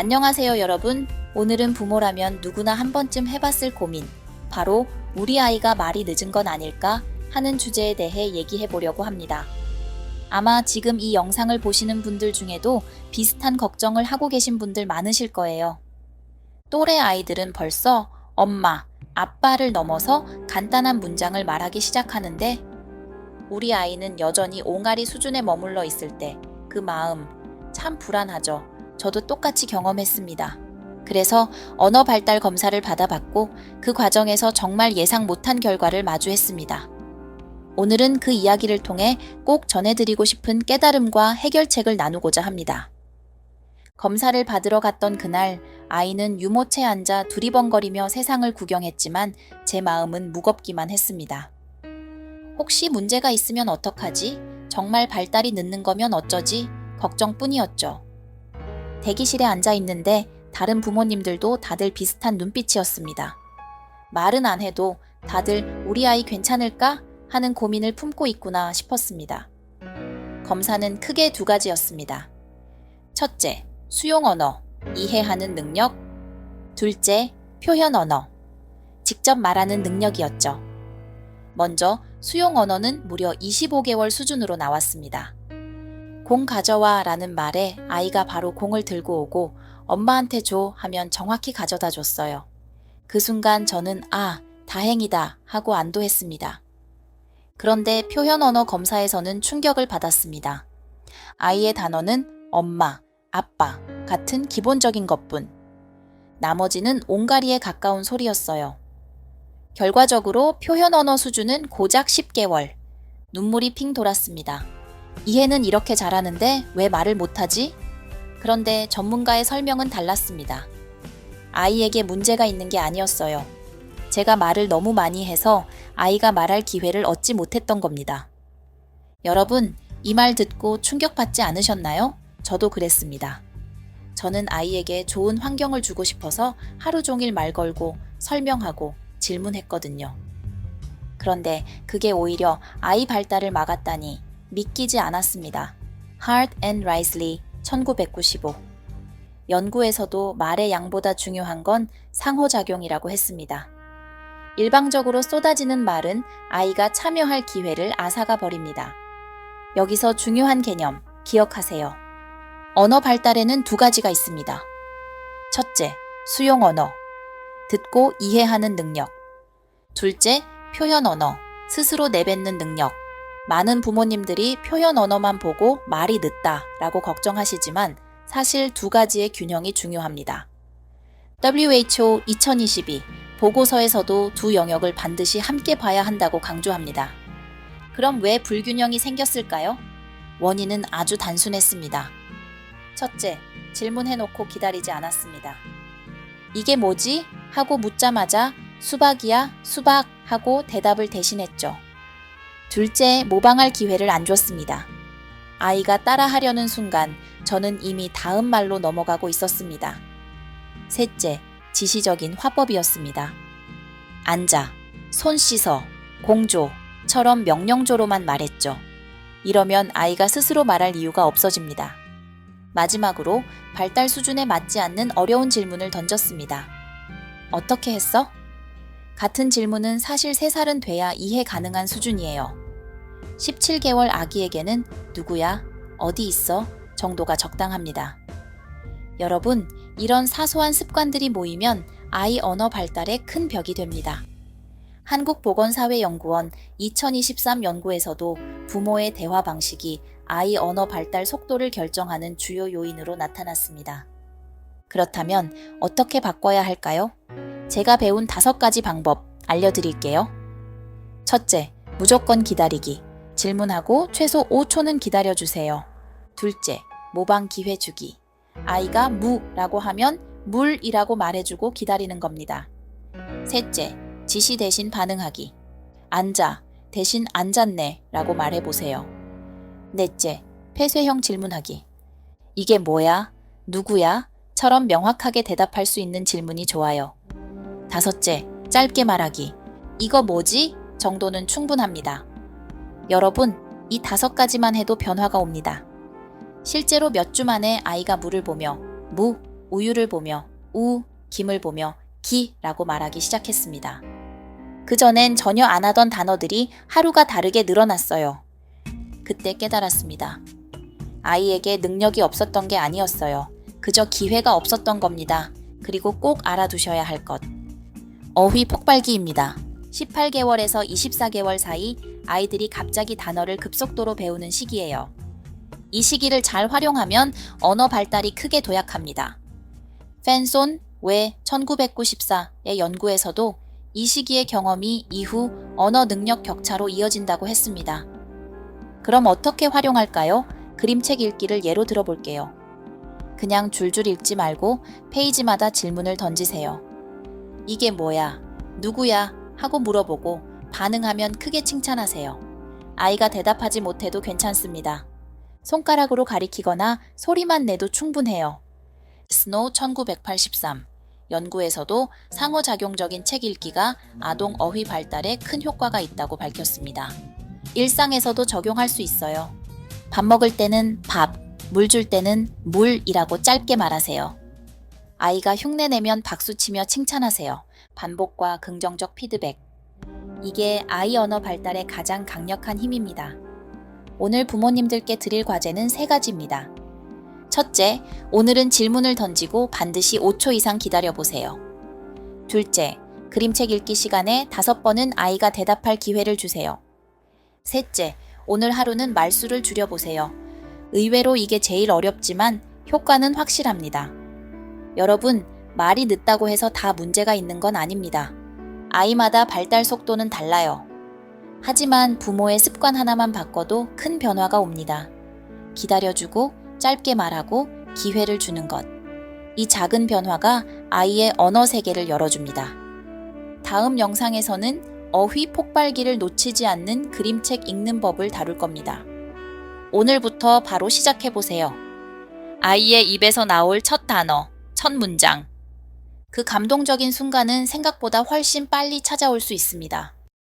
안녕하세요, 여러분. 오늘은 부모라면 누구나 한 번쯤 해봤을 고민. 바로 우리 아이가 말이 늦은 건 아닐까 하는 주제에 대해 얘기해 보려고 합니다. 아마 지금 이 영상을 보시는 분들 중에도 비슷한 걱정을 하고 계신 분들 많으실 거예요. 또래 아이들은 벌써 엄마, 아빠를 넘어서 간단한 문장을 말하기 시작하는데 우리 아이는 여전히 옹알이 수준에 머물러 있을 때 그 마음 참 불안하죠. 저도 똑같이 경험했습니다. 그래서 언어 발달 검사를 받아봤고 그 과정에서 정말 예상 못한 결과를 마주했습니다. 오늘은 그 이야기를 통해 꼭 전해드리고 싶은 깨달음과 해결책을 나누고자 합니다. 검사를 받으러 갔던 그날 아이는 유모차에 앉아 두리번거리며 세상을 구경했지만 제 마음은 무겁기만 했습니다. 혹시 문제가 있으면 어떡하지? 정말 발달이 늦는 거면 어쩌지? 걱정뿐이었죠. 대기실에 앉아 있는데 다른 부모님들도 다들 비슷한 눈빛이었습니다. 말은 안 해도 다들 우리 아이 괜찮을까? 하는 고민을 품고 있구나 싶었습니다. 검사는 크게 두 가지였습니다. 첫째, 수용 언어, 이해하는 능력. 둘째, 표현 언어, 직접 말하는 능력이었죠. 먼저 수용 언어는 무려 25개월 수준으로 나왔습니다. 공 가져와 라는 말에 아이가 바로 공을 들고 오고 엄마한테 줘 하면 정확히 가져다 줬어요. 그 순간 저는 아, 다행이다 하고 안도했습니다. 그런데 표현 언어 검사에서는 충격을 받았습니다. 아이의 단어는 엄마, 아빠 같은 기본적인 것뿐. 나머지는 옹가리에 가까운 소리였어요. 결과적으로 표현 언어 수준은 고작 10개월. 눈물이 핑 돌았습니다. 이해는 이렇게 잘하는데 왜 말을 못하지? 그런데 전문가의 설명은 달랐습니다. 아이에게 문제가 있는 게 아니었어요. 제가 말을 너무 많이 해서 아이가 말할 기회를 얻지 못했던 겁니다. 여러분, 이 말 듣고 충격받지 않으셨나요? 저도 그랬습니다. 저는 아이에게 좋은 환경을 주고 싶어서 하루 종일 말 걸고 설명하고 질문했거든요. 그런데 그게 오히려 아이 발달을 막았다니 믿기지 않았습니다. Hart and Risley 1995 연구에서도 말의 양보다 중요한 건 상호작용이라고 했습니다. 일방적으로 쏟아지는 말은 아이가 참여할 기회를 앗아가 버립니다. 여기서 중요한 개념 기억하세요. 언어 발달에는 두 가지가 있습니다. 첫째, 수용 언어. 듣고 이해하는 능력. 둘째, 표현 언어. 스스로 내뱉는 능력. 많은 부모님들이 표현 언어만 보고 말이 늦다 라고 걱정하시지만 사실 두 가지의 균형이 중요합니다. WHO 2022 보고서에서도 두 영역을 반드시 함께 봐야 한다고 강조합니다. 그럼 왜 불균형이 생겼을까요? 원인은 아주 단순했습니다. 첫째, 질문해놓고 기다리지 않았습니다. 이게 뭐지? 하고 묻자마자 수박이야, 수박 하고 대답을 대신했죠. 둘째, 모방할 기회를 안 줬습니다. 아이가 따라하려는 순간 저는 이미 다음 말로 넘어가고 있었습니다. 셋째, 지시적인 화법이었습니다. 앉아, 손 씻어, 공조처럼 명령조로만 말했죠. 이러면 아이가 스스로 말할 이유가 없어집니다. 마지막으로 발달 수준에 맞지 않는 어려운 질문을 던졌습니다. 어떻게 했어? 같은 질문은 사실 3살은 돼야 이해 가능한 수준이에요. 17개월 아기에게는 누구야? 어디 있어? 정도가 적당합니다. 여러분, 이런 사소한 습관들이 모이면 아이 언어 발달에 큰 벽이 됩니다. 한국보건사회연구원 2023 연구에서도 부모의 대화 방식이 아이 언어 발달 속도를 결정하는 주요 요인으로 나타났습니다. 그렇다면 어떻게 바꿔야 할까요? 제가 배운 다섯 가지 방법 알려드릴게요. 첫째, 무조건 기다리기. 질문하고 최소 5초는 기다려주세요. 둘째, 모방 기회 주기. 아이가 무라고 하면 물이라고 말해주고 기다리는 겁니다. 셋째, 지시 대신 반응하기. 앉아 대신 앉았네 라고 말해보세요. 넷째, 폐쇄형 질문하기. 이게 뭐야? 누구야? 처럼 명확하게 대답할 수 있는 질문이 좋아요. 다섯째, 짧게 말하기. 이거 뭐지? 정도는 충분합니다. 여러분, 이 다섯 가지만 해도 변화가 옵니다. 실제로 몇 주 만에 아이가 물을 보며 무 우유를 보며 우, 김을 보며 기 라고 말하기 시작했습니다. 그전엔 전혀 안 하던 단어들이 하루가 다르게 늘어났어요. 그때 깨달았습니다. 아이에게 능력이 없었던 게 아니었어요. 그저 기회가 없었던 겁니다. 그리고 꼭 알아두셔야 할 것. 어휘 폭발기입니다. 18개월에서 24개월 사이 아이들이 갑자기 단어를 급속도로 배우는 시기예요. 이 시기를 잘 활용하면 언어 발달이 크게 도약합니다. 펜손 외 1994의 연구에서도 이 시기의 경험이 이후 언어 능력 격차로 이어진다고 했습니다. 그럼 어떻게 활용할까요? 그림책 읽기를 예로 들어볼게요. 그냥 줄줄 읽지 말고 페이지마다 질문을 던지세요. 이게 뭐야? 누구야? 하고 물어보고 반응하면 크게 칭찬하세요. 아이가 대답하지 못해도 괜찮습니다. 손가락으로 가리키거나 소리만 내도 충분해요. 스노우 1983 연구에서도 상호작용적인 책 읽기가 아동 어휘 발달에 큰 효과가 있다고 밝혔습니다. 일상에서도 적용할 수 있어요. 밥 먹을 때는 밥, 물 줄 때는 물이라고 짧게 말하세요. 아이가 흉내내면 박수치며 칭찬하세요. 반복과 긍정적 피드백. 이게 아이 언어 발달의 가장 강력한 힘입니다. 오늘 부모님들께 드릴 과제는 세 가지입니다. 첫째, 오늘은 질문을 던지고 반드시 5초 이상 기다려 보세요. 둘째, 그림책 읽기 시간에 다섯 번은 아이가 대답할 기회를 주세요. 셋째, 오늘 하루는 말수를 줄여보세요. 의외로 이게 제일 어렵지만 효과는 확실합니다. 여러분, 말이 늦다고 해서 다 문제가 있는 건 아닙니다. 아이마다 발달 속도는 달라요. 하지만 부모의 습관 하나만 바꿔도 큰 변화가 옵니다. 기다려주고 짧게 말하고 기회를 주는 것. 이 작은 변화가 아이의 언어 세계를 열어줍니다. 다음 영상에서는 어휘 폭발기를 놓치지 않는 그림책 읽는 법을 다룰 겁니다. 오늘부터 바로 시작해보세요. 아이의 입에서 나올 첫 단어, 첫 문장. 그 감동적인 순간은 생각보다 훨씬 빨리 찾아올 수 있습니다.